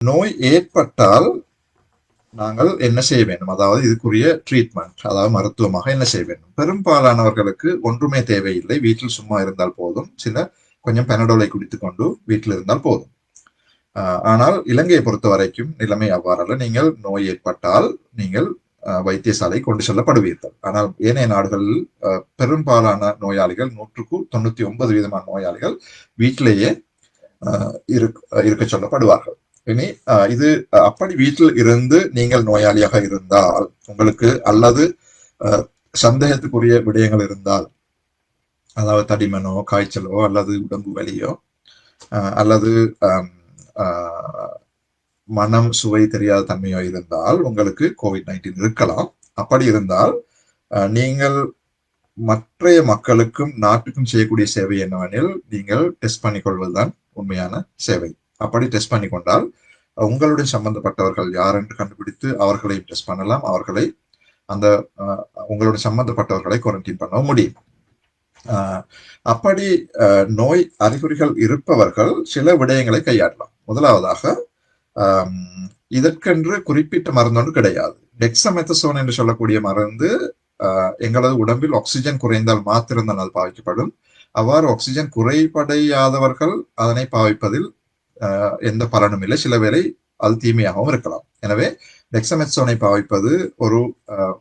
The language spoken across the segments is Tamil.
நோய் ஏற்பட்டால் நாங்கள் என்ன செய்ய வேண்டும்? அதாவது இதுக்குரிய ட்ரீட்மெண்ட் அதாவது மருத்துவமாக என்ன செய்ய வேண்டும்? பெரும்பாலானவர்களுக்கு ஒன்றுமே தேவையில்லை. வீட்டில் சும்மா இருந்தால் போதும். சில கொஞ்சம் பெனடோலை குடித்துக்கொண்டு வீட்டில் இருந்தால் போதும். ஆஹ் ஆனால் இலங்கையை பொறுத்த வரைக்கும் நிலைமை அவ்வாறல்ல. நீங்கள் நோய் ஏற்பட்டால் நீங்கள் ஆஹ் வைத்தியசாலை கொண்டு செல்லப்படுவீர்கள். ஆனால் ஏனைய நாடுகளில் பெரும்பாலான நோயாளிகள் நூற்றுக்கு தொண்ணூத்தி ஒன்பது விதமான நோயாளிகள் வீட்டிலேயே ஆஹ் இருக்க சொல்லப்படுவார்கள். இனி ஆஹ் இது அப்படி வீட்டில் இருந்து நீங்கள் நோயாளியாக இருந்தால் உங்களுக்கு அல்லது ஆஹ் சந்தேகத்துக்குரிய விடயங்கள் இருந்தால் அதாவது தடிமனோ காய்ச்சலோ அல்லது உடம்பு வலியோ ஆஹ் அல்லது ஆஹ் மனம் சுவை தெரியாத தன்மையோ இருந்தால் உங்களுக்கு கோவிட் நைன்டீன் இருக்கலாம். அப்படி இருந்தால் நீங்கள் மற்றைய மக்களுக்கும் நாட்டுக்கும் செய்யக்கூடிய சேவை என்னவெனில் நீங்கள் டெஸ்ட் பண்ணிக்கொள்வதுதான் உண்மையான சேவை. அப்படி டெஸ்ட் பண்ணி கொண்டால் உங்களுடைய சம்பந்தப்பட்டவர்கள் யார் என்று கண்டுபிடித்து அவர்களையும் டெஸ்ட் பண்ணலாம். அவர்களை அந்த ஆஹ், உங்களுடைய சம்பந்தப்பட்டவர்களை குவாரண்டைன் பண்ண முடியும். ஆஹ், அப்படி நோய் அறிகுறிகள் இருப்பவர்கள் சில விடயங்களை கையாடலாம் முதலாவதாக இதற்கென்று குறிப்பிட்ட மருந்து ஒன்று கிடையாது. டெக்ஸமெத்தசோன் என்று சொல்லக்கூடிய மருந்து ஆஹ், எங்களது உடம்பில் ஆக்சிஜன் குறைந்தால் மாத்திரம்தான் அது பாவிக்கப்படும். அவ்வாறு ஆக்சிஜன் குறைபடையாதவர்கள் அதனை பாவிப்பதில் எந்த பலனும் இல்லை. சில வேளை அது தீமையாகவும் இருக்கலாம். எனவே டெக்ஸமெத்சோனை பாவிப்பது ஒரு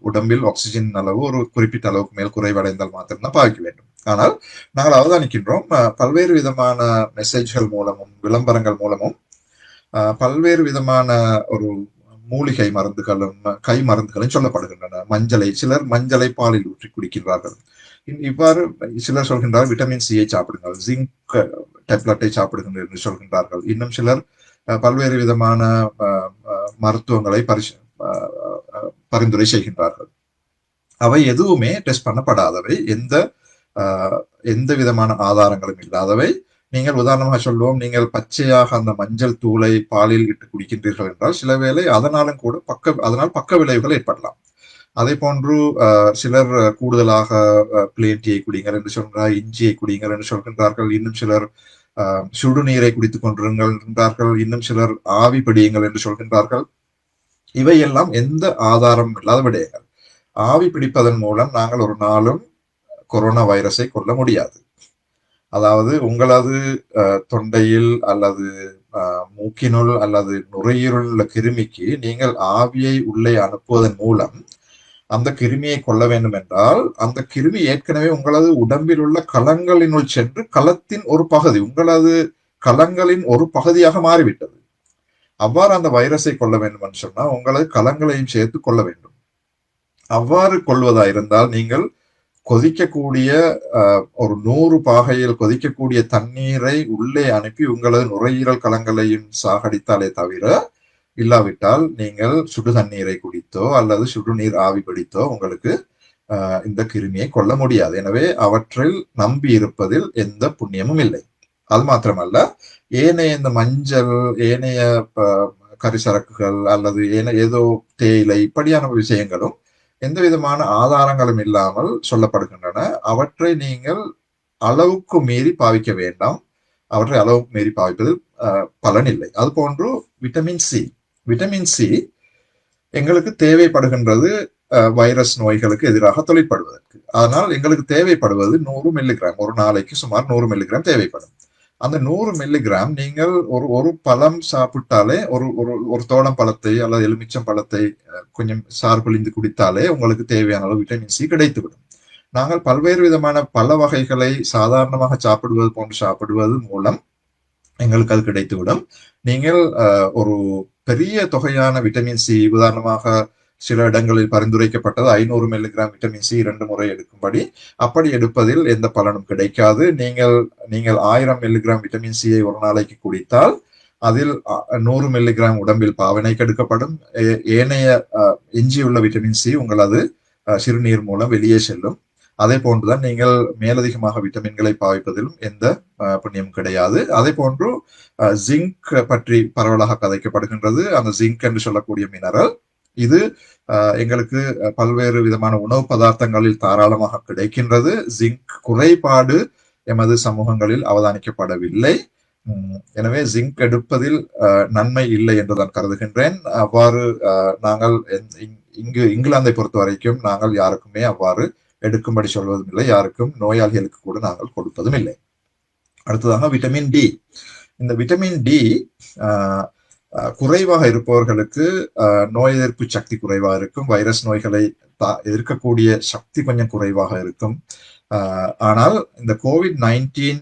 உடம்பில் ஆக்சிஜன் அளவு ஒரு குறிப்பிட்ட அளவுக்கு மேல் குறைவடைந்தால் மாத்திரம்தான் பாவிக்க வேண்டும். ஆனால் நாங்கள் அவதானிக்கின்றோம் பல்வேறு விதமான மெசேஜ்கள் மூலமும் விளம்பரங்கள் மூலமும் ஆஹ், பல்வேறு விதமான ஒரு மூலிகை மருந்துகளும் கை மருந்துகளும் சொல்லப்படுகின்றன. மஞ்சளை சிலர் மஞ்சளை பாலில் ஊற்றி குடிக்கின்றார்கள். இவ்வாறு சிலர் சொல்கின்றார் விட்டமின் சியை சாப்பிடுங்கள் ஜிங்க் டெப்லெட்டை சாப்பிடுங்கள் என்று சொல்கின்றார்கள். இன்னும் சிலர் அஹ், பல்வேறு விதமான அஹ், மருத்துவங்களை பரிசு அஹ், பரிந்துரை செய்கின்றார்கள். அவை எதுவுமே டெஸ்ட் பண்ணப்படாதவை எந்த எந்த விதமான ஆதாரங்களும் இல்லாதவை. நீங்கள் உதாரணமாக சொல்லுவோம் நீங்கள் பச்சையாக அந்த மஞ்சள் தூளை பாலில் இட்டு குடிக்கின்றீர்கள் என்றால் சில வேளை அதனாலும் கூட பக்க அதனால் பக்க விளைவுகள் ஏற்படலாம். அதே போன்று அஹ், சிலர் கூடுதலாக பிளேன் டீயை குடிங்கள் என்று சொல்கிறார் இஞ்சியை குடிங்கள் என்று சொல்கின்றார்கள். இன்னும் சிலர் அஹ், சுடுநீரை குடித்துக் கொண்டிருங்கள் என்றார்கள். இன்னும் சிலர் ஆவி பிடியுங்கள் என்று சொல்கின்றார்கள். இவையெல்லாம் எந்த ஆதாரமும் இல்லாத விடயங்கள். ஆவி பிடிப்பதன் மூலம் நாங்கள் ஒரு நாளும் கொரோனா வைரஸை கொல்ல முடியாது. அதாவது உங்களது அஹ், தொண்டையில் அல்லது மூக்கினுள் அல்லது நுரையீரல் உள்ள கிருமிக்கு நீங்கள் ஆவியை உள்ளே அனுப்புவதன் மூலம் அந்த கிருமியை கொள்ள வேண்டும் என்றால் அந்த கிருமி ஏற்கனவே உங்களது உடம்பில் உள்ள கலங்களினுள் சென்று களத்தின் ஒரு பகுதி உங்களது கலங்களின் ஒரு பகுதியாக மாறிவிட்டது. அவ்வாறு அந்த வைரஸை கொள்ள வேண்டும் என்று சொன்னால் உங்களது கலங்களையும் சேர்த்து கொள்ள வேண்டும். அவ்வாறு கொள்வதா இருந்தால் நீங்கள் கொதிக்கக்கூடிய ஒரு நூறு பாகையில் கொதிக்கக்கூடிய தண்ணீரை உள்ளே அனுப்பி உங்களது நுரையீரல் கலங்களையும் சாகடித்தாலே தவிர இல்லாவிட்டால் நீங்கள் சுடு தண்ணீரை குடித்தோ அல்லது சுடுநீர் ஆவி பிடித்தோ உங்களுக்கு இந்த கிருமியை கொல்ல முடியாது. எனவே அவற்றில் நம்பி இருப்பதில் எந்த புண்ணியமும் இல்லை. அது மாத்திரமல்ல ஏனைய இந்த மஞ்சள் ஏனைய கரிசரக்குகள் அல்லது ஏன ஏதோ தேயிலை இப்படியான விஷயங்களும் எந்த விதமான ஆதாரங்களும் இல்லாமல் சொல்லப்படுகின்றன. அவற்றை நீங்கள் அளவுக்கு மீறி பாவிக்க வேண்டாம். அவற்றை அளவுக்கு மீறி பாவிப்பதில் அஹ், பலன் இல்லை. அது போன்று விட்டமின் சி விட்டமின் சி எங்களுக்கு தேவைப்படுகின்றது வைரஸ் நோய்களுக்கு எதிராக தொழிற்படுவதற்கு. ஆனால் எங்களுக்கு தேவைப்படுவது நூறு மில்லிகிராம் ஒரு நாளைக்கு சுமார் நூறு மில்லிகிராம் தேவைப்படும். அந்த நூறு மில்லிகிராம் நீங்கள் ஒரு ஒரு பழம் சாப்பிட்டாலே ஒரு ஒரு ஒரு தோளம் பழத்தை அல்லது எலுமிச்சம் பழத்தை கொஞ்சம் சார் பிழிந்து குடித்தாலே உங்களுக்கு தேவையான அளவு விட்டமின் சி கிடைத்துவிடும். நாங்கள் பல்வேறு விதமான பல வகைகளை சாதாரணமாக சாப்பிடுவது போன்று சாப்பிடுவது மூலம் எங்களுக்கு அது கிடைத்துவிடும். நீங்கள் ஒரு பெரிய தொகையான விட்டமின் சி உதாரணமாக சில இடங்களில் பரிந்துரைக்கப்பட்டது ஐநூறு மில்லிகிராம் விட்டமின் சி இரண்டு முறை எடுக்கும்படி. அப்படி எடுப்பதில் எந்த பலனும் கிடைக்காது. நீங்கள் நீங்கள் ஆயிரம் மில்லிகிராம் விட்டமின் சியை ஒரு நாளைக்கு குடித்தால் அதில் நூறு மில்லிகிராம் உடம்பில் பாவனைக்கு எடுக்கப்படும் ஏ- ஏனைய எஞ்சியுள்ள விட்டமின் சி உங்களது சிறுநீர் மூலம் வெளியே செல்லும். அதே போன்றுதான் நீங்கள் மேலதிகமாக விட்டமின்களை பாவிப்பதிலும் எந்த புண்ணியம் புண்ணியமும் கிடையாது. அதே போன்று ஜிங்க் பற்றி பரவலாக கதைக்கப்படுகின்றது. அந்த ஜிங்க் என்று சொல்லக்கூடிய மினரல் இது எங்களுக்கு பல்வேறு விதமான உணவு பதார்த்தங்களில் தாராளமாக கிடைக்கின்றது. ஜிங்க் குறைபாடு எமது சமூகங்களில் அவதானிக்கப்படவில்லை. எனவே ஜிங்க் எடுப்பதில் அஹ், நன்மை இல்லை என்று நான் கருதுகின்றேன். அவ்வாறு நாங்கள் இங்- இங்கு இங்கிலாந்தை பொறுத்த வரைக்கும் நாங்கள் யாருக்குமே அவ்வாறு எடுக்கும்படி சொல்வதும் இல்லை யாருக்கும் நோயாளிகளுக்கு கூட நாங்கள் கொடுப்பதும் இல்லை அடுத்ததாக விட்டமின் டி இந்த விட்டமின் டி ஆஹ், குறைவாக இருப்பவர்களுக்கு ஆஹ், நோய் எதிர்ப்பு சக்தி குறைவாக இருக்கும். வைரஸ் நோய்களை தா- எதிர்க்கக்கூடிய சக்தி கொஞ்சம் குறைவாக இருக்கும். ஆஹ், ஆனால் இந்த கோவிட் நைன்டீன்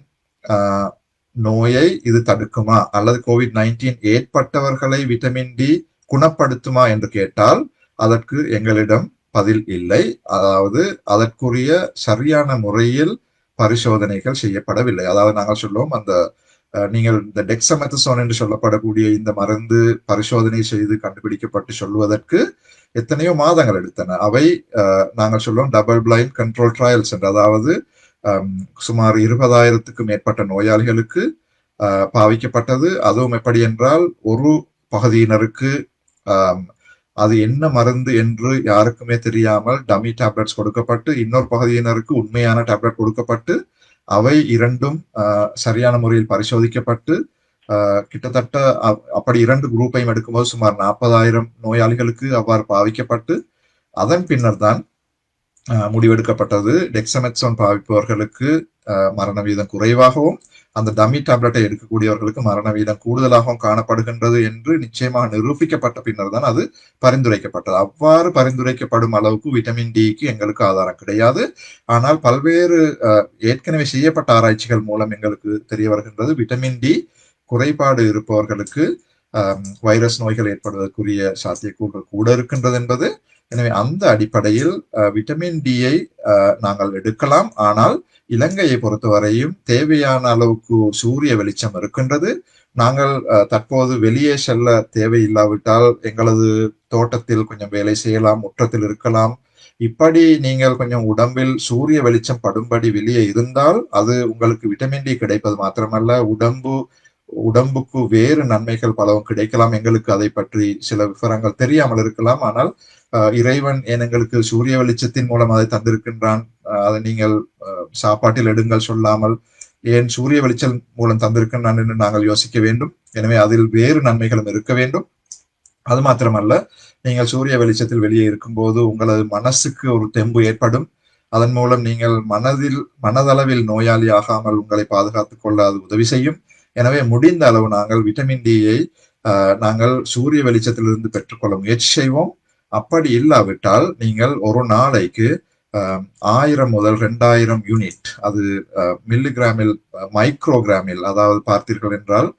நோயை இது தடுக்குமா? அல்லது கோவிட் நைன்டீன் ஏற்பட்டவர்களை விட்டமின் டி குணப்படுத்துமா என்று கேட்டால் அதற்கு எங்களிடம் பதில் இல்லை. அதாவது அதற்குரிய சரியான முறையில் பரிசோதனைகள் செய்யப்படவில்லை. அதாவது நாங்கள் சொல்லுவோம் அந்த நீங்கள் இந்த டெக்ஸமெத்தசோன் என்று சொல்லப்படக்கூடிய இந்த மருந்து பரிசோதனை செய்து கண்டுபிடிக்கப்பட்டு சொல்வதற்கு எத்தனையோ மாதங்கள் எடுத்தன. அவை அஹ், நாங்கள் சொல்லுவோம் டபுள் பிளைண்ட் கண்ட்ரோல் ட்ரையல்ஸ் என்று. அதாவது சுமார் இருபதாயிரத்துக்கு மேற்பட்ட நோயாளிகளுக்கு பாவிக்கப்பட்டது. அதுவும் எப்படி என்றால் ஒரு பகுதியினருக்கு அது என்ன மருந்து என்று யாருக்குமே தெரியாமல் டமி டேப்லெட்ஸ் கொடுக்கப்பட்டு இன்னொரு பகுதியினருக்கு உண்மையான டேப்லெட் கொடுக்கப்பட்டு அவை இரண்டும் சரியான முறையில் பரிசோதிக்கப்பட்டு கிட்டத்தட்ட அப்படி இரண்டு குரூப்பையும் எடுக்கும்போது சுமார் நாற்பதாயிரம் நோயாளிகளுக்கு அவ்வாறு பாவிக்கப்பட்டு அதன் பின்னர் தான் முடிவெடுக்கப்பட்டது. டெக்ஸமெட்சோன் பாவிப்பவர்களுக்கு மரண வீதம் குறைவாகவும் அந்த டமி டேப்லெட்டை எடுக்கக்கூடியவர்களுக்கு மரண வீதம் கூடுதலாகவும் காணப்படுகின்றது என்று நிச்சயமாக நிரூபிக்கப்பட்ட பின்னர் தான் அது பரிந்துரைக்கப்பட்டது. அவ்வாறு பரிந்துரைக்கப்படும் அளவுக்கு விட்டமின் டிக்கு எங்களுக்கு ஆதாரம் கிடையாது. ஆனால் பல்வேறு அஹ், ஏற்கனவே செய்யப்பட்ட ஆராய்ச்சிகள் மூலம் எங்களுக்கு தெரிய வருகின்றது. விட்டமின் டி குறைபாடு இருப்பவர்களுக்கு வைரஸ் நோய்கள் ஏற்படுவதற்குரிய சாத்தியக்கூறுகள் கூட இருக்கின்றது என்பது. எனவே அந்த அடிப்படையில் அஹ், விட்டமின் டியை நாங்கள் எடுக்கலாம். ஆனால் இலங்கையை பொறுத்தவரையும் தேவையான அளவுக்கு சூரிய வெளிச்சம் இருக்கின்றது. நாங்கள் அஹ், தற்போது வெளியே செல்ல தேவையில்லாவிட்டால் எங்களது தோட்டத்தில் கொஞ்சம் வேலை செய்யலாம் முற்றத்தில் இருக்கலாம். இப்படி நீங்கள் கொஞ்சம் உடம்பில் சூரிய வெளிச்சம் படும்படி வெளியே இருந்தால் அது உங்களுக்கு விட்டமின் டி கிடைப்பது மாத்திரமல்ல. உடம்பு உடம்புக்கு வேறு நன்மைகள் பலவும் கிடைக்கலாம். எங்களுக்கு அதை பற்றி சில விவரங்கள் தெரியாமல் இருக்கலாம். ஆனால் இறைவன் ஏன் எங்களுக்கு சூரிய வெளிச்சத்தின் மூலம் அதை தந்திருக்கின்றான். அதை நீங்கள் சாப்பாட்டில் எடுங்கள் சொல்லாமல் ஏன் சூரிய வெளிச்சம் மூலம் தந்திருக்கின்றான் என்று நாங்கள் யோசிக்க வேண்டும். எனவே அதில் வேறு நன்மைகளும் இருக்க வேண்டும். அது மாத்திரமல்ல நீங்கள் சூரிய வெளிச்சத்தில் வெளியே இருக்கும்போது உங்களது மனசுக்கு ஒரு தெம்பு ஏற்படும். அதன் மூலம் நீங்கள் மனதில் மனதளவில் நோயாளி ஆகாமல் உங்களை பாதுகாத்துக் கொள்ள அது உதவி செய்யும். எனவே முடிந்த அளவு நாங்கள் விட்டமின் டியை நாங்கள் சூரிய வெளிச்சத்திலிருந்து பெற்றுக்கொள்ள முயற்சி செய்வோம். அப்படி இல்லாவிட்டால் நீங்கள் ஒரு நாளைக்கு ஆஹ், ஆயிரம் முதல் ரெண்டாயிரம் யூனிட் அது மில்லிகிராமில் மைக்ரோகிராமில் அதாவது பார்த்தீர்கள் என்றால்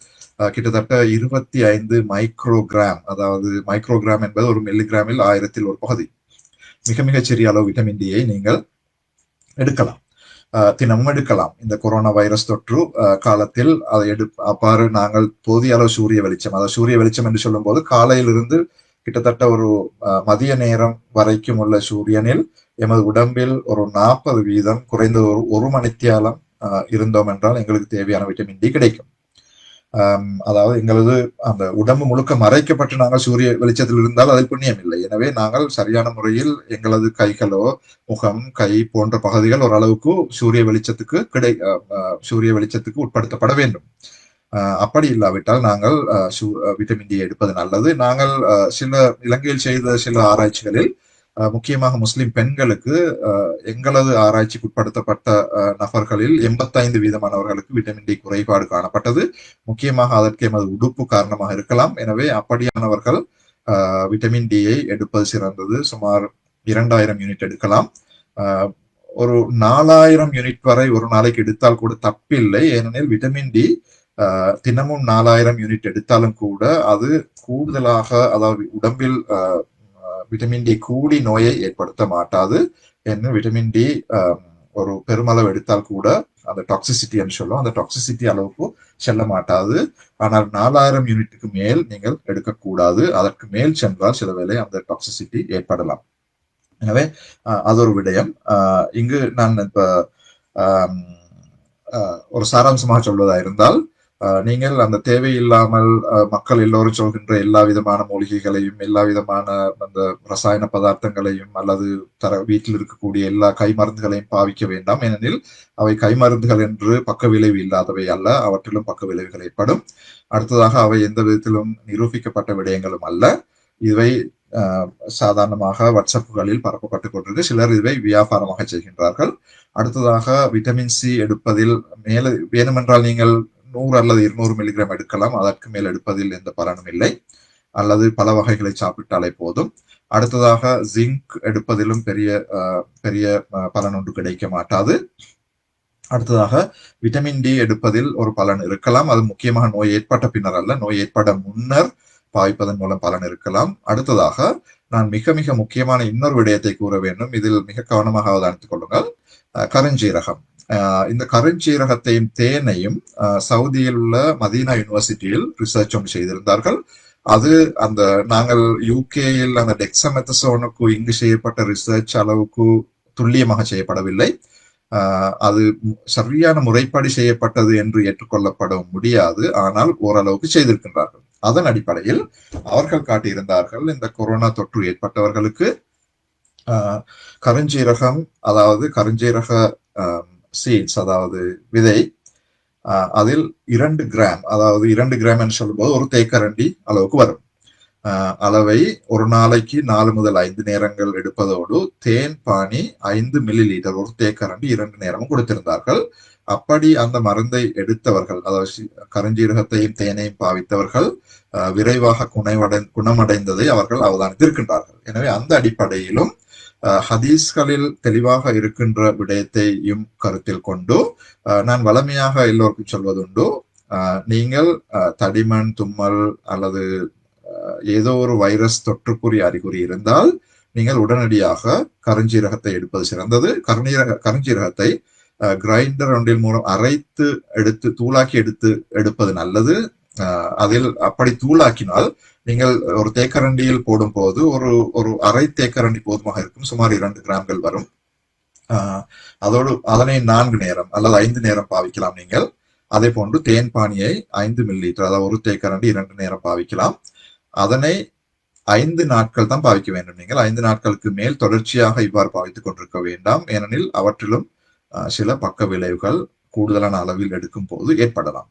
கிட்டத்தட்ட இருபத்தி ஐந்து மைக்ரோகிராம் அதாவது மைக்ரோகிராம் என்பது ஒரு மில்லிகிராமில் ஆயிரத்தில் ஒரு பகுதி. மிக மிகச் சிறிய அளவு விட்டமின் டியை நீங்கள் எடுக்கலாம். அஹ், தினமும் எடுக்கலாம் இந்த கொரோனா வைரஸ் தொற்று காலத்தில் அதை எடு அப்பாறு நாங்கள் போதிய அளவு சூரிய வெளிச்சம் அதாவது சூரிய வெளிச்சம் என்று சொல்லும்போது காலையிலிருந்து கிட்டத்தட்ட ஒரு மதிய நேரம் வரைக்கும் உள்ள சூரியனில் எமது உடம்பில் ஒரு நாற்பது வீதம் குறைந்த ஒரு ஒரு மணித்தியாலம் அஹ், இருந்தோம் என்றால் எங்களுக்கு தேவையான விட்டமின் டி கிடைக்கும் அதாவது எங்களது அந்த உடம்பு முழுக்க மறைக்கப்பட்டு நாங்கள் சூரிய வெளிச்சத்தில் இருந்தால் அதில் புண்ணியம் இல்லை. எனவே நாங்கள் சரியான முறையில் எங்களது கைகளோ முகம் கை போன்ற பகுதிகள் ஓரளவுக்கு சூரிய வெளிச்சத்துக்கு கிடை அஹ், சூரிய வெளிச்சத்துக்கு உட்படுத்தப்பட வேண்டும். அப்படி இல்லாவிட்டால் நாங்கள் அஹ், விட்டமின் டி எடுப்பது நல்லது. நாங்கள் அஹ், சில இலங்கையில் செய்த சில ஆராய்ச்சிகளில் முக்கியமாக முஸ்லிம் பெண்களுக்கு எங்களது ஆராய்ச்சிக்கு உட்படுத்தப்பட்ட அஹ், நபர்களில் எண்பத்தைந்து வீதமானவர்களுக்கு விட்டமின் டி குறைபாடு காணப்பட்டது. முக்கியமாக அதற்கு எமது உடுப்பு காரணமாக இருக்கலாம். எனவே அப்படியானவர்கள் விட்டமின் டியை எடுப்பது சிறந்தது. சுமார் இரண்டாயிரம் யூனிட் எடுக்கலாம். ஒரு நாலாயிரம் யூனிட் வரை ஒரு நாளைக்கு எடுத்தால் கூட தப்பில்லை. ஏனெனில் விட்டமின் டி தினமும் நாலாயிரம் யூனிட் எடுத்தாலும் கூட அது கூடுதலாக அதாவது உடம்பில் அஹ், விட்டமின் டி கூடி நோயை ஏற்படுத்த மாட்டாது என்ன விட்டமின் டி ஒரு பெருமளவு எடுத்தால் கூட அந்த டாக்ஸிசிட்டி என்று அந்த டாக்ஸிசிட்டி அளவுக்கு செல்ல மாட்டாது. ஆனால் நாலாயிரம் யூனிட்டுக்கு மேல் நீங்கள் எடுக்கக்கூடாது. அதற்கு மேல் சென்றால் சில வேலை அந்த டாக்ஸிசிட்டி ஏற்படலாம். எனவே அது ஒரு விடயம். இங்கு நான் இப்ப ஒரு சாராம்சமாக சொல்வதா இருந்தால் நீங்கள் அந்த தேவையில்லாமல் மக்கள் எல்லோரும் சொல்கின்ற எல்லா விதமான மூலிகைகளையும் எல்லா விதமான அந்த ரசாயன பதார்த்தங்களையும் அல்லது தர வீட்டில் இருக்கக்கூடிய எல்லா கை மருந்துகளையும் பாவிக்க வேண்டாம். ஏனெனில் அவை கை மருந்துகள் என்று பக்க விளைவு இல்லாதவை அல்ல அவற்றிலும் பக்க விளைவுகள் ஏற்படும். அடுத்ததாக அவை எந்த விதத்திலும் நிரூபிக்கப்பட்ட விடயங்களும் அல்ல. இவை சாதாரணமாக வாட்ஸ்அப்புகளில் பரப்பப்பட்டுக் கொண்டிருக்கு. சிலர் இதை வியாபாரமாக செய்கின்றார்கள். அடுத்ததாக விட்டமின் சி எடுப்பதில் மேல வேணுமென்றால் நீங்கள் நூறு அல்லது இருநூறு மில்லிகிராம் எடுக்கலாம். அதற்கு மேல் எடுப்பதில் எந்த பலனும் இல்லை. அல்லது பல வகைகளை சாப்பிட்டாலே போதும். அடுத்ததாக ஜிங்க் எடுப்பதிலும் பெரிய அஹ், பெரிய அஹ், பலன் ஒன்று கிடைக்க மாட்டாது. அடுத்ததாக விட்டமின் டி எடுப்பதில் ஒரு பலன் இருக்கலாம். அது முக்கியமாக நோய் ஏற்பட்ட பின்னர் அல்ல. நோய் ஏற்பட முன்னர் பாய்ப்பதன் மூலம் பலன் இருக்கலாம். அடுத்ததாக நான் மிக மிக முக்கியமான இன்னொரு விடயத்தை கூற வேண்டும். இதில் மிக கவனமாக அவதானித்துக் கொள்ளுங்கள். கருஞ்சீரகம். இந்த கருஞ்சீரகத்தையும் தேனையும் சவுதியில் உள்ள மதீனா யூனிவர்சிட்டியில் ரிசர்ச் ஒன்று செய்திருந்தார்கள். அது அந்த நாங்கள் யூகேயில் அந்த டெக்ஸமெத்தசோனுக்கு இங்கு செய்யப்பட்ட ரிசர்ச் அளவுக்கு துல்லியமாக செய்யப்படவில்லை. அது சரியான முறைப்பாடு செய்யப்பட்டது என்று ஏற்றுக்கொள்ளப்பட முடியாது. ஆனால் ஓரளவுக்கு செய்திருக்கின்றார்கள். அதன் அடிப்படையில் அவர்கள் காட்டியிருந்தார்கள் இந்த கொரோனா தொற்று ஏற்பட்டவர்களுக்கு ஆஹ் கருஞ்சீரகம் அதாவது கருஞ்சீரக சீட்ஸ் அதாவது விதை ஆஹ் அதில் இரண்டு கிராம் அதாவது இரண்டு கிராம் என்று சொல்லும்போது ஒரு தேக்கரண்டி அளவுக்கு வரும். ஆஹ் அளவை ஒரு நாளைக்கு நாலு முதல் ஐந்து நேரங்கள் எடுப்பதோடு தேன் பானி ஐந்து மில்லி லிட்டர் ஒரு தேக்கரண்டி இரண்டு நேரமும் கொடுத்திருந்தார்கள். அப்படி அந்த மருந்தை எடுத்தவர்கள் அதாவது கருஞ்சீரகத்தையும் தேனையும் பாவித்தவர்கள் விரைவாக குணமடை குணமடைந்ததை அவர்கள் அவதானித்திருக்கின்றார்கள். எனவே அந்த அடிப்படையிலும் ஆஹ் ஹதீஸ்களில் தெளிவாக இருக்கின்ற விடயத்தையும் கருத்தில் கொண்டு நான் வளமையாக எல்லோருக்கும் சொல்வதுண்டு ஆஹ் நீங்கள் தடிமண் தும்மல் அல்லது ஏதோ ஒரு வைரஸ் தொற்றுக்குறி அறிகுறி இருந்தால் நீங்கள் உடனடியாக கருஞ்சீரகத்தை எடுப்பது சிறந்தது. கருநீரக கருஞ்சீரகத்தை கிரைண்டர் ஒன்றின் மூலம் அரைத்து எடுத்து தூளாக்கி எடுத்து எடுப்பது நல்லது. ஆஹ் அதில் அப்படி தூளாக்கினால் நீங்கள் ஒரு தேக்கரண்டியில் போடும்போது ஒரு ஒரு அரை தேக்கரண்டி போதுமாக இருக்கும். சுமார் இரண்டு கிராம்கள் வரும். ஆஹ் அதோடு அதனை நான்கு நேரம் அல்லது ஐந்து நேரம் பாவிக்கலாம் நீங்கள். அதே போன்று தேன் பானியை ஐந்து மில்லி லிட்டர் அதாவது ஒரு தேக்கரண்டி இரண்டு நேரம் பாவிக்கலாம். அதனை ஐந்து நாட்கள் தான் பாவிக்க வேண்டும் நீங்கள். ஐந்து நாட்களுக்கு மேல் தொடர்ச்சியாக இவ்வாறு பாவித்துக் கொண்டிருக்க வேண்டாம். ஏனெனில் அவற்றிலும் சில பக்க விளைவுகள் கூடுதலான அளவில் எடுக்கும் போது ஏற்படலாம்